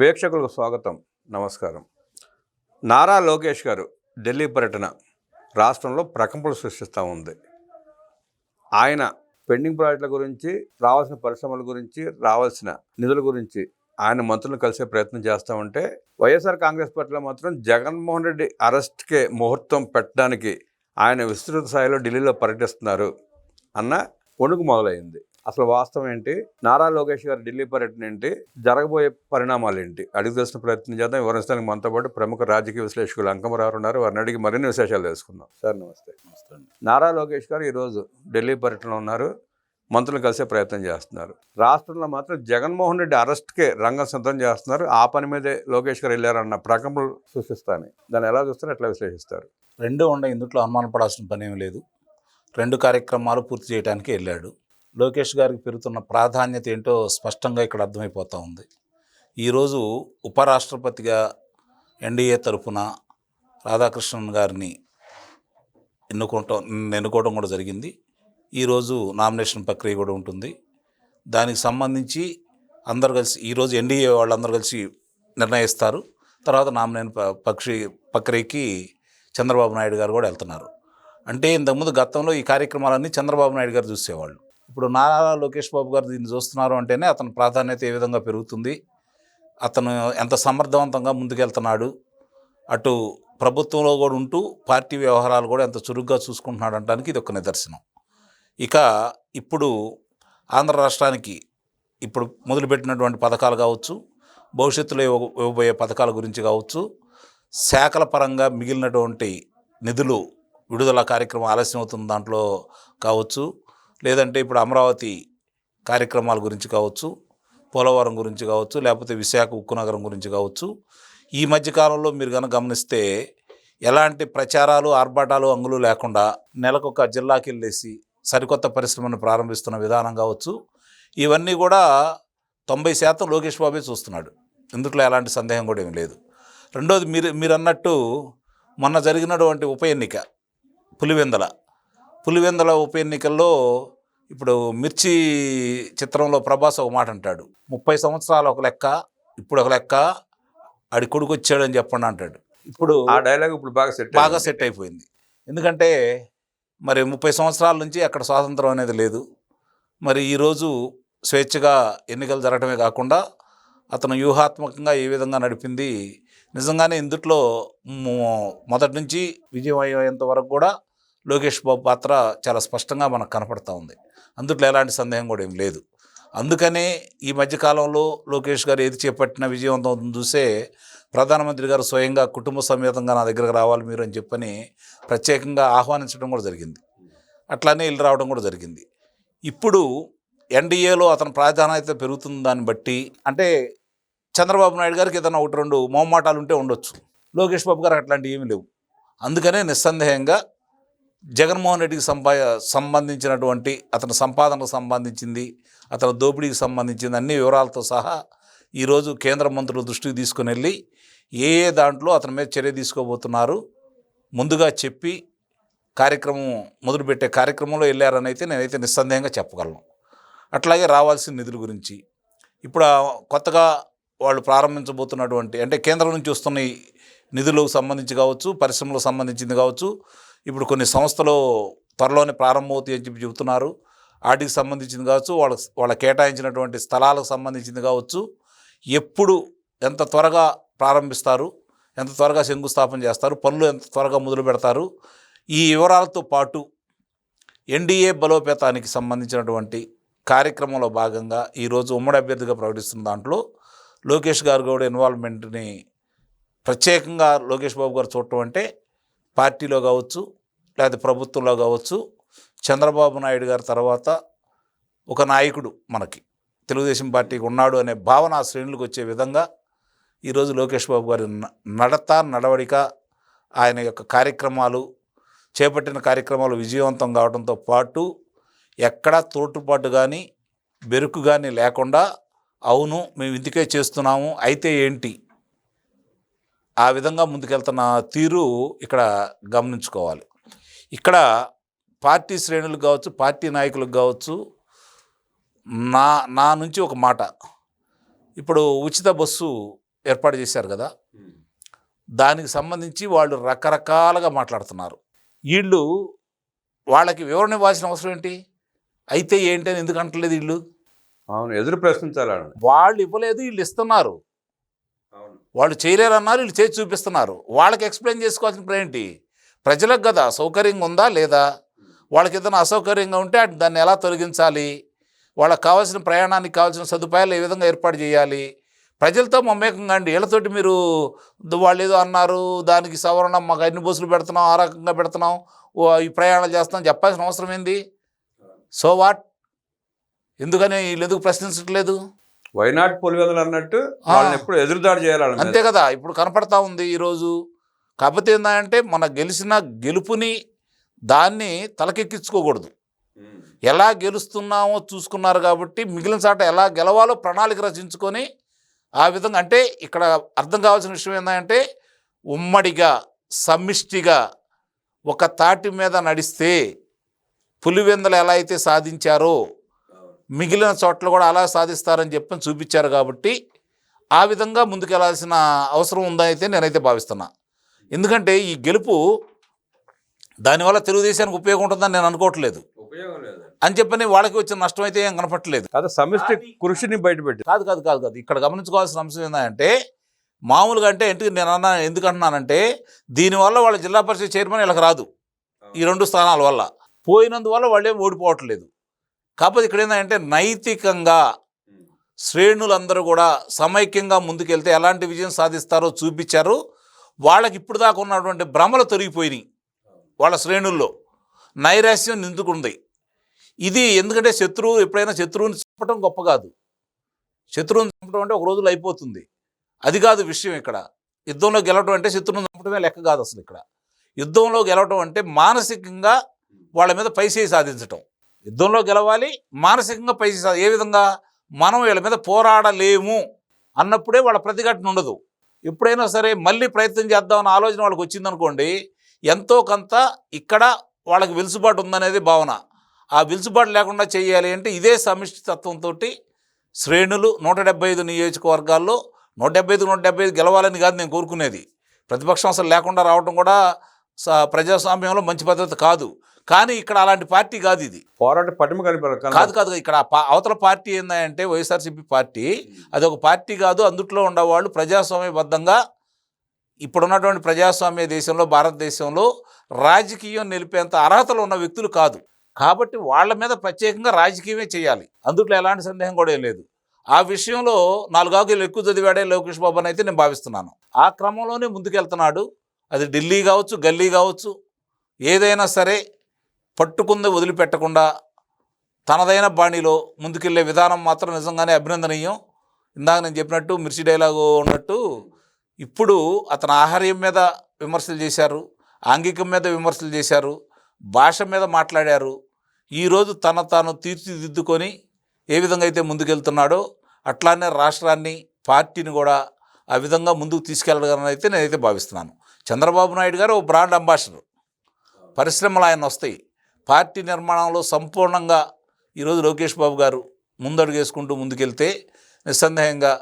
వీక్షకులకు స్వాగతం. నమస్కారం. నారా లోకేష్ గారు ఢిల్లీ పర్యటన రాష్ట్రంలో ప్రకంపలు సృష్టిస్తూ ఉంది. ఆయన పెండింగ్ ప్రాజెక్టుల గురించి రావాల్సిన పరిశ్రమల గురించి రావాల్సిన నిధుల గురించి ఆయన మంత్రులను కలిసే ప్రయత్నం చేస్తూ ఉంటే వైఎస్ఆర్ కాంగ్రెస్ పార్టీలో మాత్రం జగన్మోహన్ రెడ్డి అరెస్ట్కే ముహూర్తం పెట్టడానికి ఆయన విస్తృత స్థాయిలో ఢిల్లీలో పర్యటిస్తున్నారు అన్న వణుకు మొదలైంది. అసలు వాస్తవం ఏంటి? నారా లోకేష్ గారు ఢిల్లీ పర్యటన ఏంటి? జరగబోయే పరిణామాలు ఏంటి? అడిగి తెలిసిన ప్రయత్నం చేద్దాం. వివరించడానికి మనతో పాటు ప్రముఖ రాజకీయ విశ్లేషకులు అంకమరావు ఉన్నారు. వారిని అడిగి మరిన్ని విశేషాలు తెలుసుకుందాం. సార్ నమస్తే. నమస్తే నారా లోకేష్ గారు ఈరోజు ఢిల్లీ పర్యటనలో ఉన్నారు. మంత్రులు కలిసే ప్రయత్నం చేస్తున్నారు. రాష్ట్రంలో మాత్రం జగన్మోహన్ రెడ్డి అరెస్ట్కే రంగం సిద్ధం చేస్తున్నారు. ఆ పని మీదే లోకేష్ గారు వెళ్ళారన్న ప్రకంపనలు సృష్టిస్తాను దాన్ని ఎలా చూస్తారు? ఎట్లా విశ్లేషిస్తారు? రెండు ఉండే ఇందుట్లో అనుమానపడాల్సిన పని ఏమీ లేదు. రెండు కార్యక్రమాలు పూర్తి చేయడానికి వెళ్ళాడు. లోకేష్ గారికి పెరుగుతున్న ప్రాధాన్యత ఏంటో స్పష్టంగా ఇక్కడ అర్థమైపోతూ ఉంది. ఈరోజు ఉపరాష్ట్రపతిగా ఎన్డీఏ తరఫున రాధాకృష్ణన్ గారిని ఎన్నుకోవటం ఎన్నుకోవడం కూడా జరిగింది. ఈరోజు నామినేషన్ ప్రక్రియ కూడా ఉంటుంది. దానికి సంబంధించి అందరు కలిసి ఈరోజు ఎన్డీఏ వాళ్ళందరూ కలిసి నిర్ణయిస్తారు. తర్వాత నామినేషన్ పక్షి ప్రక్రియకి చంద్రబాబు నాయుడు గారు కూడా వెళ్తున్నారు. అంటే ఇంతకుముందు గతంలో ఈ కార్యక్రమాలన్నీ చంద్రబాబు నాయుడు గారు చూసేవాళ్ళు. ఇప్పుడు నారా లోకేష్ బాబు గారు దీన్ని చూస్తున్నారు అంటేనే అతని ప్రాధాన్యత ఏ విధంగా పెరుగుతుంది? అతను ఎంత సమర్థవంతంగా ముందుకెళ్తున్నాడు? అటు ప్రభుత్వంలో కూడా ఉంటూ పార్టీ వ్యవహారాలు కూడా ఎంత చురుగ్గా చూసుకుంటున్నాడు అనడానికి ఇది ఒక నిదర్శనం. ఇక ఇప్పుడు ఆంధ్ర రాష్ట్రానికి ఇప్పుడు మొదలుపెట్టినటువంటి పథకాలు కావచ్చు భవిష్యత్తులో ఇవ్వ- ఇవ్వబోయే పథకాల గురించి కావచ్చు శాఖల పరంగా మిగిలినటువంటి నిధులు విడుదల కార్యక్రమం ఆలస్యం అవుతున్న దాంట్లో కావచ్చు లేదంటే ఇప్పుడు అమరావతి కార్యక్రమాల గురించి కావచ్చు పోలవరం గురించి కావచ్చు లేకపోతే విశాఖ ఉక్కు నగరం గురించి కావచ్చు ఈ మధ్యకాలంలో మీరు కనుక గమనిస్తే ఎలాంటి ప్రచారాలు ఆర్భాటాలు అంగులు లేకుండా నెలకొక జిల్లాకి వెళ్ళేసి సరికొత్త పరిశ్రమను ప్రారంభిస్తున్న విధానం కావచ్చు. ఇవన్నీ కూడా తొంభై శాతం లోకేష్ బాబే చూస్తున్నాడు. ఇందులో ఎలాంటి సందేహం కూడా ఏమీ లేదు. రెండోది మీరు మీరు అన్నట్టు మొన్న జరిగినటువంటి ఉప ఎన్నిక పులివెందల పులివెందల ఉప ఎన్నికల్లో ఇప్పుడు మిర్చి చిత్రంలో ప్రభాస్ ఒక మాట అంటాడు. ముప్పై సంవత్సరాలు ఒక లెక్క ఇప్పుడు ఒక లెక్క ఆడి కొడుకు వచ్చాడని చెప్పండి అంటాడు. ఇప్పుడు ఆ డైలాగ్ ఇప్పుడు బాగా సెట్ బాగా సెట్ అయిపోయింది. ఎందుకంటే మరి ముప్పై సంవత్సరాల నుంచి అక్కడ స్వాతంత్రం అనేది లేదు. మరి ఈరోజు స్వేచ్ఛగా ఎన్నికలు జరగడమే కాకుండా అతను వ్యూహాత్మకంగా ఏ విధంగా నడిపింది నిజంగానే ఇందుట్లో మొదటి నుంచి విజయం అయ్యేంత వరకు కూడా లోకేష్ బాబు పాత్ర చాలా స్పష్టంగా మనకు కనపడతా ఉంది. అందుట్లో ఎలాంటి సందేహం కూడా ఏం లేదు. అందుకనే ఈ మధ్యకాలంలో లోకేష్ గారు ఏది చేపట్టిన విజయవంతం అవుతుంది చూసే ప్రధానమంత్రి గారు స్వయంగా కుటుంబ సమేతంగా నా దగ్గరకు రావాలి మీరు అని చెప్పని ప్రత్యేకంగా ఆహ్వానించడం కూడా జరిగింది. అట్లానే ఇల్లు రావడం కూడా జరిగింది. ఇప్పుడు ఎన్డీఏలో అతని ప్రాధాన్యత పెరుగుతుంది దాన్ని బట్టి అంటే చంద్రబాబు నాయుడు గారికి ఏదైనా ఒకటి రెండు మోమాటాలు ఉంటే ఉండొచ్చు. లోకేష్ బాబు గారు అట్లాంటివి ఏమీ లేవు. అందుకనే నిస్సందేహంగా జగన్మోహన్ రెడ్డికి సంపా సంబంధించినటువంటి అతని సంపాదనకు సంబంధించింది అతని దోపిడీకి సంబంధించింది అన్ని వివరాలతో సహా ఈరోజు కేంద్ర మంత్రుల దృష్టికి తీసుకుని వెళ్ళి ఏ ఏ దాంట్లో అతని మీద చర్య తీసుకోబోతున్నారు ముందుగా చెప్పి కార్యక్రమం మొదలుపెట్టే కార్యక్రమంలో వెళ్ళారని అయితే నేనైతే నిస్సందేహంగా చెప్పగలను. అట్లాగే రావాల్సిన నిధుల గురించి. ఇప్పుడు కొత్తగా వాళ్ళు ప్రారంభించబోతున్నటువంటి అంటే కేంద్రం నుంచి వస్తున్న నిధులకు సంబంధించి కావచ్చు పరిశ్రమలకు సంబంధించింది కావచ్చు ఇప్పుడు కొన్ని సంస్థలు త్వరలోనే ప్రారంభమవుతాయి అని చెప్పి చెబుతున్నారు. వాటికి సంబంధించింది కావచ్చు వాళ్ళ వాళ్ళ కేటాయించినటువంటి స్థలాలకు సంబంధించింది కావచ్చు. ఎప్పుడు ఎంత త్వరగా ప్రారంభిస్తారు ఎంత త్వరగా శంకుస్థాపన చేస్తారు పనులు ఎంత త్వరగా మొదలు పెడతారు ఈ వివరాలతో పాటు ఎన్డీఏ బలోపేతానికి సంబంధించినటువంటి కార్యక్రమంలో భాగంగా ఈరోజు ఉమ్మడి అభ్యర్థిగా ప్రకటిస్తున్న దాంట్లో లోకేష్ గారు కూడా ఇన్వాల్వ్మెంట్ని ప్రత్యేకంగా లోకేష్ బాబు గారు చూడటం అంటే పార్టీలో కావచ్చు లేకపోతే ప్రభుత్వంలో కావచ్చు చంద్రబాబు నాయుడు గారి తర్వాత ఒక నాయకుడు మనకి. తెలుగుదేశం పార్టీకి ఉన్నాడు అనే భావన ఆ శ్రేణులకు వచ్చే విధంగా ఈరోజు లోకేష్ బాబు గారి న- నడత నడవడిక ఆయన యొక్క కార్యక్రమాలు చేపట్టిన కార్యక్రమాలు విజయవంతం కావడంతో పాటు ఎక్కడా తోటుపాటు కానీ బెరుకు కానీ లేకుండా అవును మేము ఇందుకే చేస్తున్నాము అయితే ఏంటి? ఆ విధంగా ముందుకెళ్తున్న తీరు ఇక్కడ గమనించుకోవాలి. ఇక్కడ పార్టీ శ్రేణులకు కావచ్చు పార్టీ నాయకులకు కావచ్చు నా నా నుంచి ఒక మాట. ఇప్పుడు ఉచిత బస్సు ఏర్పాటు చేశారు కదా? దానికి సంబంధించి వాళ్ళు రకరకాలుగా మాట్లాడుతున్నారు. వీళ్ళు వాళ్ళకి వివరణ ఇవ్వాల్సిన అవసరం ఏంటి? అయితే ఏంటి అని ఎందుకు అంటలేదు వీళ్ళు? అవును ఎదురు ప్రశ్నించాలని వాళ్ళు ఇవ్వలేదు వీళ్ళు ఇస్తున్నారు. వాళ్ళు చేయలేరన్నారు వీళ్ళు చేసి చూపిస్తున్నారు. వాళ్ళకి ఎక్స్ప్లెయిన్ చేసుకోవాల్సిన ఏంటి? ప్రజలకు కదా సౌకర్యంగా ఉందా లేదా? వాళ్ళకి ఏదైనా అసౌకర్యంగా ఉంటే దాన్ని ఎలా తొలగించాలి? వాళ్ళకి కావాల్సిన ప్రయాణానికి కావాల్సిన సదుపాయాలు ఏ విధంగా ఏర్పాటు చేయాలి? ప్రజలతో మమేకంగా అండి. వీళ్ళతోటి మీరు వాళ్ళు ఏదో అన్నారు దానికి సవరణ మాకు అన్ని బస్సులు పెడుతున్నాం ఆ రకంగా పెడుతున్నాం ఈ ప్రయాణాలు చేస్తున్నాం చెప్పాల్సిన అవసరం ఏంది? So what? ఎందుకని వీళ్ళు ఎందుకు ప్రశ్నించట్లేదు? వైనాట్ పులివెదలు అన్నట్టు ఎప్పుడు ఎదురుదాడి చేయాలని అంతే కదా. ఇప్పుడు కనపడతా ఉంది ఈరోజు. కాకపోతే ఏంటంటే మన గెలిచిన గెలుపుని దాన్ని తలకెక్కించుకోకూడదు. ఎలా గెలుస్తున్నామో చూసుకున్నారు కాబట్టి మిగిలిన చాట ఎలా గెలవాలో ప్రణాళిక రచించుకొని ఆ విధంగా అంటే ఇక్కడ అర్థం కావాల్సిన విషయం ఏంటంటే ఉమ్మడిగా సమిష్టిగా ఒక తాటి మీద నడిస్తే పులివెందలు ఎలా అయితే సాధించారో మిగిలిన చోట్ల కూడా అలా సాధిస్తారని చెప్పని చూపించారు కాబట్టి ఆ విధంగా ముందుకెళ్ళాల్సిన అవసరం ఉందని అయితే నేనైతే భావిస్తున్నా. ఎందుకంటే ఈ గెలుపు దానివల్ల తెలుగుదేశానికి ఉపయోగం ఉంటుందని నేను అనుకోవట్లేదు. అని చెప్పని వాళ్ళకి వచ్చిన నష్టం అయితే ఏం కనపట్లేదు కాదు సమిష్టి కృషిని బయటపెట్టి కాదు కాదు కాదు కాదు. ఇక్కడ గమనించుకోవాల్సిన అంశం ఏంటంటే మామూలుగా అంటే ఎందుకు నేను అన్నా ఎందుకు అంటున్నానంటే దీనివల్ల వాళ్ళ జిల్లా పరిషత్ చైర్మన్ వీళ్ళకి రాదు. ఈ రెండు స్థానాల వల్ల. పోయినందువల్ల వాళ్ళు ఏం ఓడిపోవట్లేదు. కాకపోతే ఇక్కడ ఏంటంటే నైతికంగా శ్రేణులందరూ కూడా సమైక్యంగా ముందుకెళ్తే ఎలాంటి విజయం సాధిస్తారో చూపించారు. వాళ్ళకి ఇప్పుడు దాకా ఉన్నటువంటి భ్రమలు తొలగిపోయినాయి వాళ్ళ శ్రేణుల్లో. నైరాశ్యం నిందుకుంది. ఇది ఎందుకంటే శత్రువు ఎప్పుడైనా శత్రువుని చంపడం గొప్ప కాదు. శత్రువుని చంపడం అంటే ఒక రోజులో అయిపోతుంది. అది కాదు విషయం ఇక్కడ. యుద్ధంలో గెలవడం అంటే శత్రువుని చంపడమే లెక్క కాదు అసలు ఇక్కడ. యుద్ధంలో గెలవడం అంటే మానసికంగా వాళ్ళ మీద పైసేయి సాధించటం. యుద్ధంలో గెలవాలి మానసికంగా పైసే సా ఏ విధంగా? మనం వీళ్ళ మీద పోరాడలేము అన్నప్పుడే వాళ్ళ ప్రతిఘటన ఉండదు. ఎప్పుడైనా సరే మళ్ళీ ప్రయత్నం చేద్దామన్న ఆలోచన వాళ్ళకి వచ్చిందనుకోండి ఎంతో కొంత ఇక్కడ వాళ్ళకి వెలుసుబాటు ఉందనేది భావన. ఆ వెలుసుబాటు లేకుండా చేయాలి అంటే ఇదే సమిష్టి తత్వంతో శ్రేణులు నూట డెబ్బై ఐదు నియోజకవర్గాల్లో నూట డెబ్బై ఐదు నూట డెబ్బై ఐదు గెలవాలని కాదు నేను కోరుకునేది. ప్రతిపక్షం అసలు లేకుండా రావడం కూడా ప్రజాస్వామ్యంలో మంచి పద్ధతి కాదు. కానీ ఇక్కడ అలాంటి పార్టీ కాదు ఇది. పోరాట పటిమ కాదు కాదు ఇక్కడ అవతల పార్టీ ఏందంటే వైఎస్ఆర్సీపీ పార్టీ. అది ఒక పార్టీ కాదు అందుట్లో ఉండేవాళ్ళు ప్రజాస్వామ్యబద్ధంగా ఇప్పుడున్నటువంటి ప్రజాస్వామ్య దేశంలో భారతదేశంలో రాజకీయం నిలిపేంత అర్హతలు ఉన్న వ్యక్తులు కాదు. కాబట్టి వాళ్ళ మీద ప్రత్యేకంగా రాజకీయమే చేయాలి. అందుట్లో ఎలాంటి సందేహం కూడా ఏం లేదు. ఆ విషయంలో నాలుగాకులు ఎక్కువ చదివాడే లోకేష్ బాబు అని అయితే నేను భావిస్తున్నాను. ఆ క్రమంలోనే ముందుకెళ్తున్నాడు. అది ఢిల్లీ కావచ్చు గల్లీ కావచ్చు ఏదైనా సరే పట్టుకుంది వదిలిపెట్టకుండా తనదైన బాణిలో ముందుకెళ్ళే విధానం మాత్రం నిజంగానే అభినందనీయం. ఇందాక నేను చెప్పినట్టు మిర్చి డైలాగు ఉన్నట్టు ఇప్పుడు అతను ఆహార్యం మీద విమర్శలు చేశారు ఆంగికం మీద విమర్శలు చేశారు భాష మీద మాట్లాడారు. ఈరోజు తన తాను తీర్చిదిద్దుకొని ఏ విధంగా అయితే ముందుకెళ్తున్నాడో అట్లానే రాష్ట్రాన్ని పార్టీని కూడా ఆ విధంగా ముందుకు తీసుకెళ్ళగలని అయితే నేనైతే భావిస్తున్నాను. చంద్రబాబు నాయుడు గారు ఓ బ్రాండ్ అంబాసిడర్. పరిశ్రమలు ఆయన వస్తాయి. పార్టీ నిర్మాణంలో సంపూర్ణంగా ఈరోజు లోకేష్ బాబు గారు ముందడుగేసుకుంటూ ముందుకెళ్తే నిస్సందేహంగా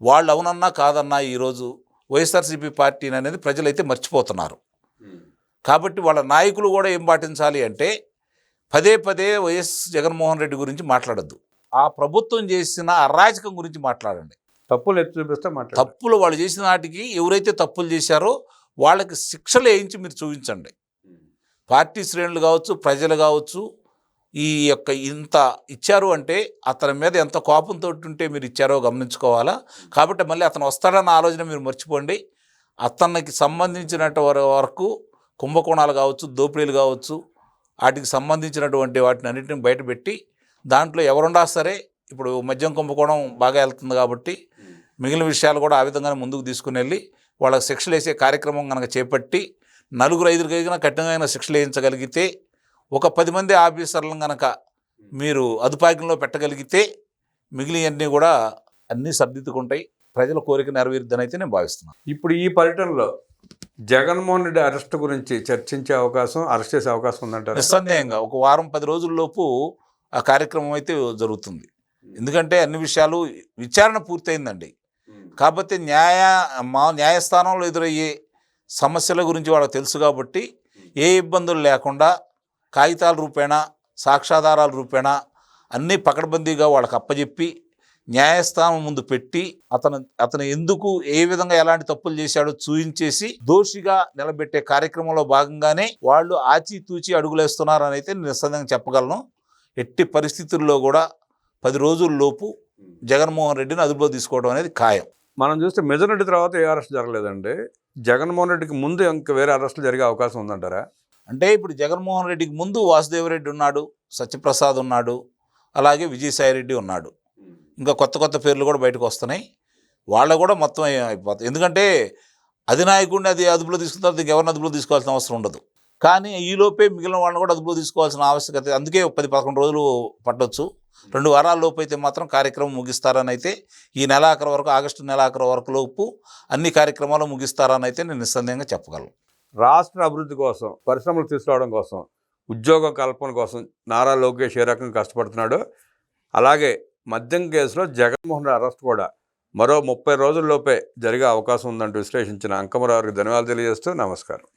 వాళ్ళు అవునన్నా కాదన్నా ఈరోజు వైఎస్ఆర్సీపీ పార్టీని అనేది ప్రజలైతే మర్చిపోతున్నారు. కాబట్టి వాళ్ళ నాయకులు కూడా ఏం పాటించాలి అంటే పదే పదే వైఎస్ జగన్మోహన్ రెడ్డి గురించి మాట్లాడద్దు. ఆ ప్రభుత్వం చేసిన అరాచకం గురించి మాట్లాడండి. తప్పులు ఎత్తి చూపిస్తే మాట్లాడు తప్పులు వాళ్ళు చేసిన వాటికి ఎవరైతే తప్పులు చేశారో వాళ్ళకి శిక్షలు వేయించి మీరు చూపించండి. పార్టీ శ్రేణులు కావచ్చు ప్రజలు కావచ్చు ఈ యొక్క ఇంత ఇచ్చారు అంటే అతని మీద ఎంత కోపంతో ఉంటే మీరు ఇచ్చారో గమనించుకోవాలా? కాబట్టి మళ్ళీ అతను వస్తాడన్న ఆలోచన మీరు మర్చిపోండి. అతనికి సంబంధించినట్టు వర- వరకు కుంభకోణాలు కావచ్చు దోపిడీలు కావచ్చు వాటికి సంబంధించినటువంటి వాటిని అన్నింటిని బయటపెట్టి దాంట్లో ఎవరున్నా సరే ఇప్పుడు మద్యం కుంభకోణం బాగా వెళ్తుంది కాబట్టి మిగిలిన విషయాలు కూడా ఆ విధంగానే ముందుకు తీసుకుని వెళ్ళి వాళ్ళకి శిక్షలు వేసే కార్యక్రమం కనుక చేపట్టి నలుగురు ఐదుగురు కలిగిన కఠినమైన శిక్షలు వేయించగలిగితే ఒక పది మంది ఆఫీసర్లను కనుక మీరు అదుపాగ్యంలో పెట్టగలిగితే మిగిలినవన్నీ కూడా అన్నీ సర్దిద్దుకుంటాయి. ప్రజల కోరిక నెరవేరుద్దని అయితే నేను భావిస్తున్నాను. ఇప్పుడు ఈ పర్యటనలో జగన్మోహన్ రెడ్డి అరెస్ట్ గురించి చర్చించే అవకాశం అరెస్ట్ చేసే అవకాశం ఉందంటారు? నిస్సందేహంగా ఒక వారం పది రోజుల్లోపు ఆ కార్యక్రమం అయితే జరుగుతుంది. ఎందుకంటే అన్ని విషయాలు విచారణ పూర్తయిందండి. కాకపోతే న్యాయ మా న్యాయస్థానంలో ఎదురయ్యే సమస్యల గురించి వాళ్ళకి తెలుసు కాబట్టి ఏ ఇబ్బందులు లేకుండా కాగితాల రూపేణా సాక్ష్యాధారాల రూపేణా అన్నీ పకడ్బందీగా వాళ్ళకి అప్పజెప్పి న్యాయస్థానం ముందు పెట్టి అతను అతను ఎందుకు ఏ విధంగా ఎలాంటి తప్పులు చేశాడో చూయించేసి దోషిగా నిలబెట్టే కార్యక్రమంలో భాగంగానే వాళ్ళు ఆచితూచి అడుగులేస్తున్నారని అయితే నేను చెప్పగలను. ఎట్టి పరిస్థితుల్లో కూడా పది రోజుల లోపు జగన్మోహన్ రెడ్డిని అదుపులో తీసుకోవడం అనేది ఖాయం. మనం చూస్తే మెజారిటీ తర్వాత ఏ అరెస్ట్ జరగలేదండి. జగన్మోహన్ రెడ్డికి ముందు ఇంకా వేరే అరెస్టులు జరిగే అవకాశం ఉందంటారా? అంటే ఇప్పుడు జగన్మోహన్ రెడ్డికి ముందు వాసుదేవరెడ్డి ఉన్నాడు సత్యప్రసాద్ ఉన్నాడు అలాగే విజయసాయిరెడ్డి ఉన్నాడు. ఇంకా కొత్త కొత్త పేర్లు కూడా బయటకు వస్తున్నాయి. వాళ్ళు కూడా మొత్తం అయిపోతుంది ఎందుకంటే అధినాయకుడిని అది అదుపులో తీసుకున్న తర్వాత ఇంకెవరిని అదుపులో తీసుకోవాల్సిన అవసరం ఉండదు. కానీ ఈలోపే మిగిలిన వాళ్ళని కూడా అదుపులో తీసుకోవాల్సిన ఆవశ్యకత అందుకే పది పదకొండు రోజులు పట్టొచ్చు. రెండు వారాల లోపు అయితే మాత్రం కార్యక్రమం ముగిస్తారని అయితే ఈ నెలాఖరు వరకు ఆగస్టు నెలాఖరు వరకు లోపు అన్ని కార్యక్రమాలు ముగిస్తారని అయితే నేను నిస్సందేహంగా చెప్పగలను. రాష్ట్ర అభివృద్ధి కోసం పరిశ్రమలు తీసుకురావడం కోసం ఉద్యోగ కల్పన కోసం నారా లోకేష్ ఏ రకంగా కష్టపడుతున్నాడో అలాగే మద్యం కేసులో జగన్మోహన్ రెడ్డి అరెస్ట్ కూడా మరో ముప్పై రోజుల్లోపే జరిగే అవకాశం ఉందంటూ విశ్లేషించిన అంకమరావుకి ధన్యవాదాలు తెలియజేస్తూ నమస్కారం.